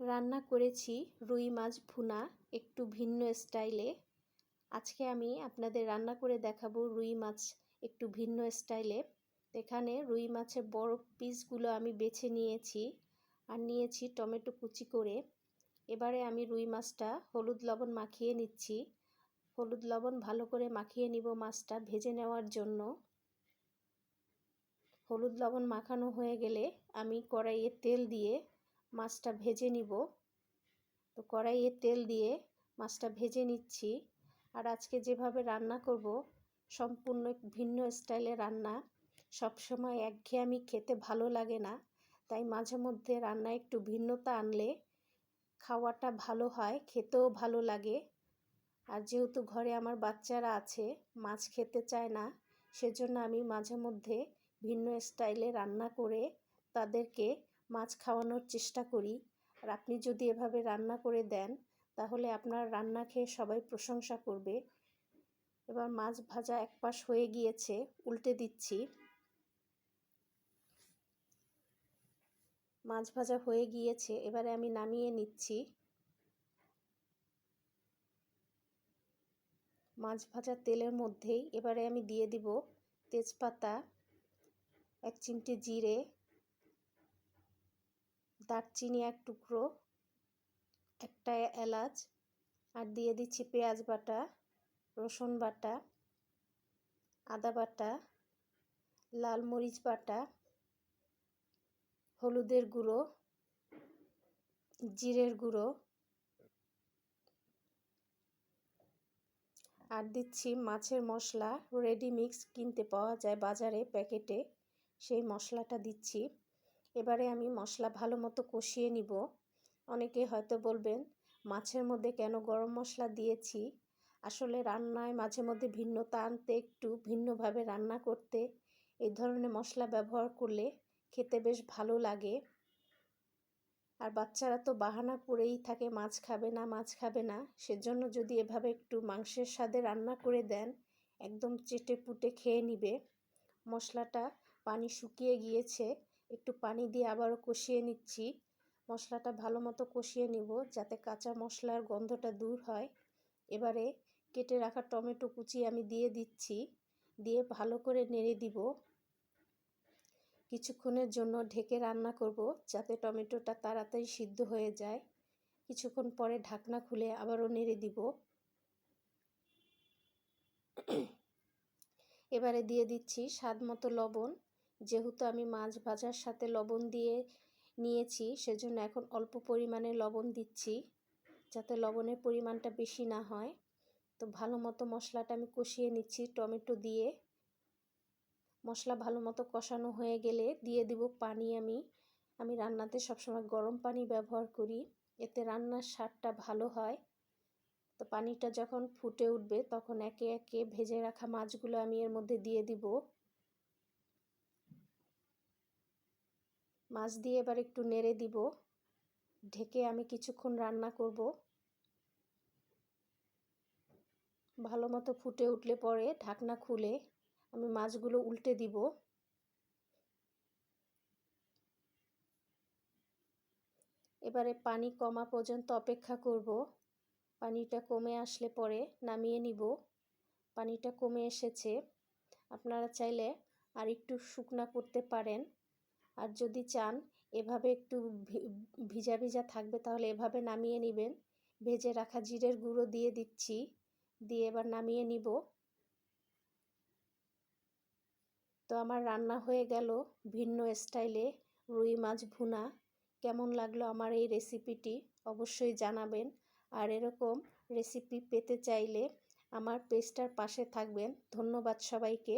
রান্না করেছি রুই মাছ ভুনা, একটু ভিন্ন স্টাইলে। আজকে আমি আপনাদের রান্না করে দেখাবো রুই মাছ একটু ভিন্ন স্টাইলে। এখানে রুই মাছের বড় পিসগুলো আমি বেছে নিয়েছি আর নিয়েছি টমেটো কুচি করে। এবারে আমি রুই মাছটা হলুদ লবণ মাখিয়ে নিচ্ছি। হলুদ লবণ ভালো করে মাখিয়ে নিব মাছটা ভেজে নেওয়ার জন্য। হলুদ লবণ মাখানো হয়ে গেলে আমি কড়াইয়ে তেল দিয়ে মাছটা ভেজে নিব। তো কড়াইয়ে তেল দিয়ে মাছটা ভেজে নিচ্ছি। আর আজকে যেভাবে রান্না করব, সম্পূর্ণ ভিন্ন স্টাইলে রান্না। সবসময় একঘেয়েমি খেতে ভালো লাগে না। তাই মাঝে মধ্যে রান্না একটু ভিন্নতা আনলে খাওয়াটা ভালো হয়, খেতেও ভালো লাগে। আর যেহেতু ঘরে আমার বাচ্চারা আছে, মাছ খেতে চায় না, সেজন্য আমি মাঝে মধ্যে ভিন্ন স্টাইলে রান্না করে তাদেরকে মাছ খাওয়ানোর চেষ্টা করি। আর আপনি যদি এভাবে রান্না করে দেন, তাহলে আপনার রান্না খেয়ে সবাই প্রশংসা করবে। এবার মাছ ভাজা এক পাশ হয়ে গিয়েছে, উল্টে দিচ্ছি। মাছ ভাজা হয়ে গিয়েছে, এবারে আমি নামিয়ে নিচ্ছি। মাছ ভাজা তেলের মধ্যেই, এবারে আমি দিয়ে দিব তেজপাতা, এক চিমটে জিরে দারচিনি এক টুকরো, একটা এলাচ, আর দিয়ে দিচ্ছি পেঁয়াজ বাটা, রসুন বাটা, আদা বাটা, লাল মরিচ বাটা, হলুদের গুঁড়ো, জিরের গুঁড়ো, আর দিচ্ছি মাছের মশলা। রেডি মিক্স কিনতে পাওয়া যায় বাজারে, প্যাকেটে। সেই মশলাটা দিচ্ছি। এবারে আমি মশলা ভালো মতো কষিয়ে নিব। অনেকে হয়তো বলবেন, মাছের মধ্যে কেন গরম মশলা দিয়েছি? আসলে রান্নায় মাঝে মধ্যে ভিন্নতা আনতে একটু ভিন্নভাবে রান্না করতে এই ধরনের মশলা ব্যবহার করলে খেতে বেশ ভালো লাগে। আর বাচ্চারা তো বাহানা করেই থাকে, মাছ খাবে না, মাছ খাবে না। সেজন্য যদি এভাবে একটু মাংসের স্বাদে রান্না করে দেন, একদম চেটে পুটে খেয়ে নিবে। মশলাটা পানি শুকিয়ে গিয়েছে। একটু পানি দিয়ে আবারও কষিয়ে নিচ্ছি। মশলাটা ভালো মতো কষিয়ে নিব যাতে কাঁচা মশলার গন্ধটা দূর হয়। এবারে কেটে রাখা টমেটো কুচি আমি দিয়ে দিচ্ছি, দিয়ে ভালো করে নেড়ে দিব। কিছুক্ষণের জন্য ঢেকে রান্না করব যাতে টমেটোটা তাড়াতাড়ি সিদ্ধ হয়ে যায়। কিছুক্ষণ পরে ঢাকনা খুলে আবারও নেড়ে দিব। এবারে দিয়ে দিচ্ছি স্বাদ মতো লবণ। যেহেতু আমি মাছ ভাজার সাথে লবণ দিয়ে নিয়েছি, সেজন্য এখন অল্প পরিমাণে লবণ দিচ্ছি যাতে লবণের পরিমাণটা বেশি না হয়। তো ভালো মতো মশলাটা আমি কষিয়ে নিচ্ছি টমেটো দিয়ে। মশলা ভালো মতো কষানো হয়ে গেলে দিয়ে দিব পানি আমি। আমি রান্নাতে সবসময় গরম পানি ব্যবহার করি, এতে রান্নার স্বাদটা ভালো হয়। তো পানিটা যখন ফুটে উঠবে তখন একে একে ভেজে রাখা মাছগুলো আমি এর মধ্যে দিয়ে দিব। মাছ দিয়ে এবার একটু নেড়ে দিব। ঢেকে আমি কিছুক্ষণ রান্না করব। ভালো মতো ফুটে উঠলে পরে ঢাকনা খুলে আমি মাছগুলো উল্টে দিব। এবারে পানি কমা পর্যন্ত অপেক্ষা করব। পানিটা কমে আসলে পরে নামিয়ে নিব। পানিটা কমে এসেছে। আপনারা চাইলে আর একটু শুকনা করতে পারেন। আর যদি চান, এভাবে একটু ভিজা ভিজা থাকবে তাহলে এভাবে নামিয়ে নেবেন। ভেজে রাখা জিরের গুঁড়ো দিয়ে দিচ্ছি, দিয়ে এবার নামিয়ে নিব। তো আমার রান্না হয়ে গেল ভিন্ন স্টাইলে রুই মাছ ভুনা। কেমন লাগল আমার এই রেসিপিটি অবশ্যই জানাবেন। আর এরকম রেসিপি পেতে চাইলে আমার পেজটার পাশে থাকবেন। ধন্যবাদ সবাইকে।